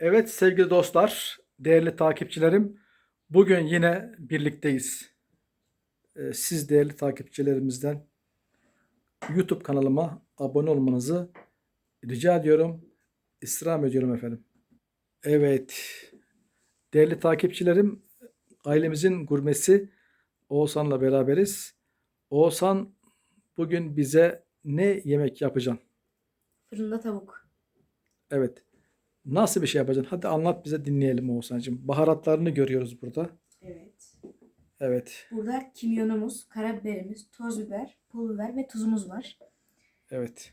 Evet sevgili dostlar, değerli takipçilerim, bugün yine birlikteyiz. Ee, Siz değerli takipçilerimizden YouTube kanalıma abone olmanızı rica ediyorum, istirham ediyorum efendim. Evet, değerli takipçilerim, ailemizin gurmesi Oğuzhan'la beraberiz. Oğuzhan bugün bize ne yemek yapacaksın? Fırında tavuk. Evet. Nasıl bir şey yapacaksın? Hadi anlat bize dinleyelim Oğuzhan'cığım. Baharatlarını görüyoruz burada. Evet. Evet. Burada kimyonumuz, karabiberimiz, toz biber, pul biber ve tuzumuz var. Evet.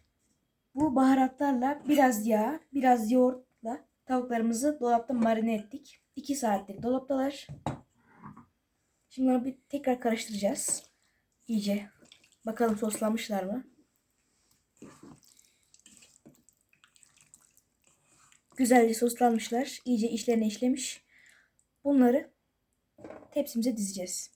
Bu baharatlarla biraz yağ, biraz yoğurtla tavuklarımızı dolapta marine ettik. 2 saattir dolaptalar. Şimdi onu bir tekrar karıştıracağız. İyice. Bakalım soslanmışlar mı? Güzelce soslanmışlar. İyice içlerine işlemiş. Bunları tepsimize dizeceğiz.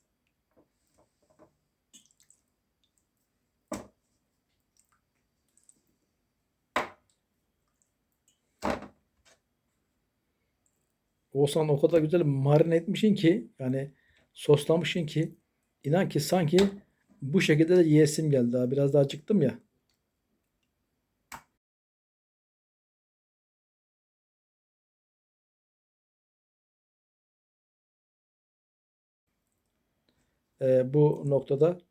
Oğuzhan o kadar güzel marine etmişsin ki yani soslamışsın ki inan ki sanki bu şekilde de yiyesim geldi. Biraz daha acıktım ya. Ee, bu noktada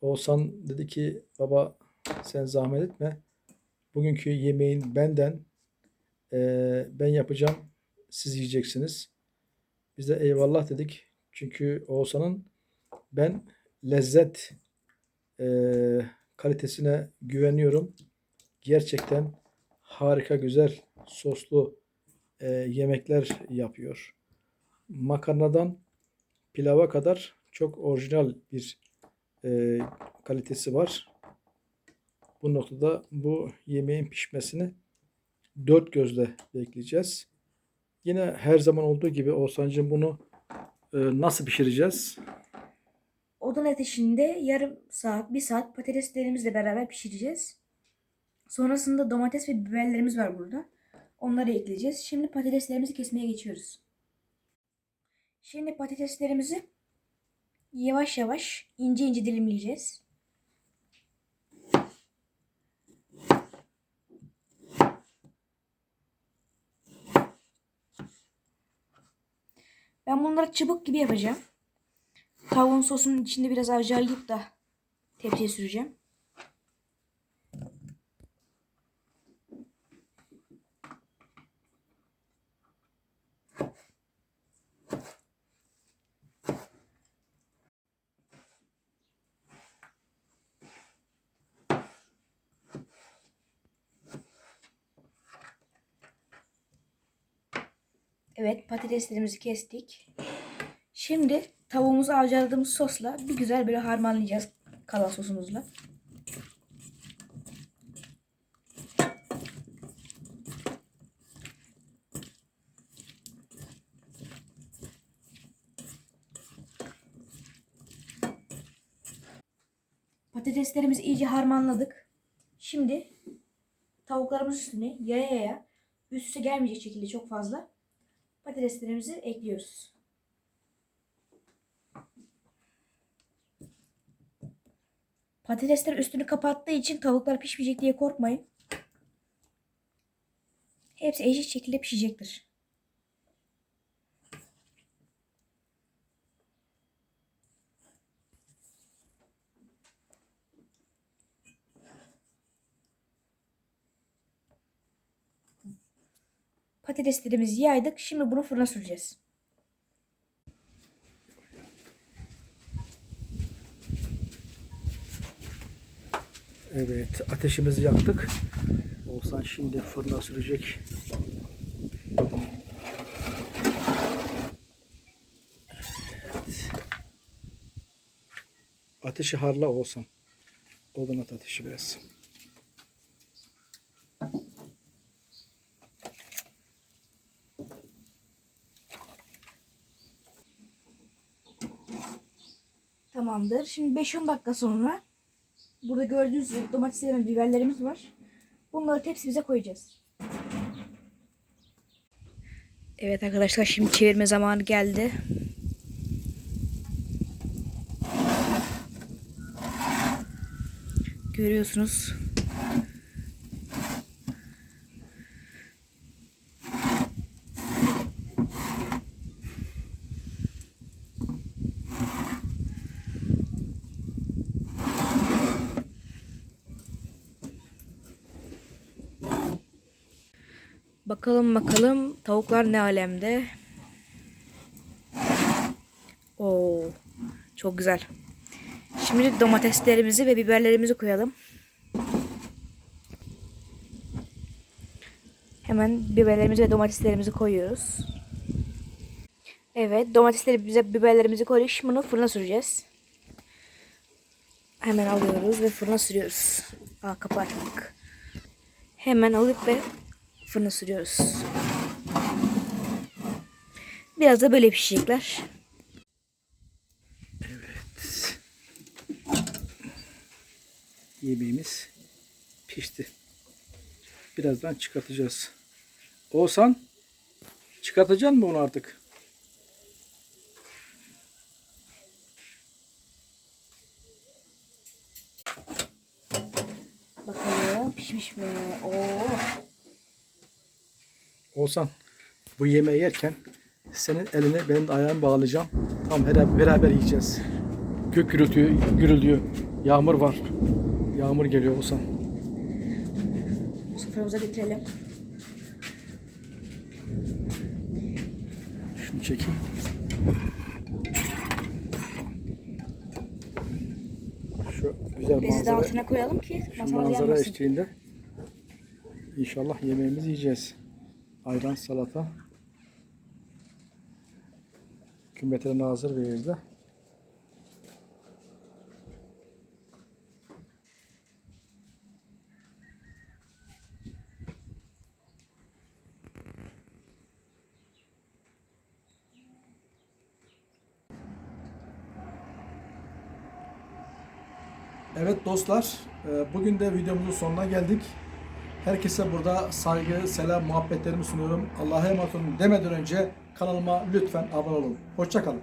Oğuzhan dedi ki baba sen zahmet etme. Bugünkü yemeğin benden ee, ben yapacağım siz yiyeceksiniz. Biz de eyvallah dedik. Çünkü Oğuzhan'ın ben lezzet ee, kalitesine güveniyorum. Gerçekten harika güzel soslu ee, yemekler yapıyor. Makarnadan pilava kadar çok orijinal bir ee, kalitesi var. Bu noktada bu yemeğin pişmesini dört gözle bekleyeceğiz. Yine her zaman olduğu gibi Oğuzhan'cığım bunu e, nasıl pişireceğiz? Odun ateşinde yarım saat, bir saat patateslerimizle beraber pişireceğiz. Sonrasında domates ve biberlerimiz var burada. Onları ekleyeceğiz. Şimdi patateslerimizi kesmeye geçiyoruz. Şimdi patateslerimizi yavaş yavaş ince ince dilimleyeceğiz. Ben bunları çubuk gibi yapacağım. Tavuğun sosunun içinde biraz avcalayıp da tepsiye süreceğim. Evet patateslerimizi kestik. Şimdi tavuğumuzu avcaladığımız sosla bir güzel böyle harmanlayacağız kalan sosumuzla. Patateslerimizi iyice harmanladık. Şimdi tavuklarımız üstüne yaya yaya üst üste gelmeyecek şekilde çok fazla patateslerimizi ekliyoruz. Patatesler üstünü kapattığı için tavuklar pişmeyecek diye korkmayın. Hepsi eşit şekilde pişecektir. Patateslerimizi yaydık. Şimdi bunu fırına süreceğiz. Evet, ateşimizi yaktık. Oğuzhan şimdi fırına sürecek. Evet. Ateşi harla Oğuzhan. Odun at ateşi biraz. Tamamdır. Şimdi 5-10 dakika sonra burada gördüğünüz gibi domateslerimiz, biberlerimiz var. Bunları tepsimize koyacağız. Evet arkadaşlar şimdi çevirme zamanı geldi. Görüyorsunuz. Bakalım bakalım tavuklar ne alemde. Oo, çok güzel. Şimdi domateslerimizi ve biberlerimizi koyalım. Hemen biberlerimizi ve domateslerimizi koyuyoruz. Evet, domatesleri bize biberlerimizi koyduk. Şimdi bunu fırına süreceğiz. Hemen alıyoruz ve fırına sürüyoruz. Aa, kapı. Hemen alıp ve fırına sürüyoruz. Biraz da böyle pişecekler. Yemeğimiz pişti. Birazdan çıkartacağız. Oğuzhan çıkartacaksın mı onu artık? Bakalım pişmiş mi? Oo. Oğuzhan bu yemeği yerken senin eline benim de ayağımı bağlayacağım. Tam beraber, beraber yiyeceğiz. Gök gürültüyor, gürülüyor. Yağmur var. Yağmur geliyor Oğuzhan. Soframıza getirelim. Şunu çekeyim. Şu güzel Bezi de manzara, altına koyalım ki şu manzara yanmasın. eşliğinde inşallah yemeğimizi yiyeceğiz. Ayran, salata. Kümmetlerine hazır bir yerde. Evet dostlar, e, bugün de videomuzun sonuna geldik. Herkese burada saygı, selam, muhabbetlerimi sunuyorum. Allah'a emanet olun demeden önce kanalıma lütfen abone olun. Hoşçakalın.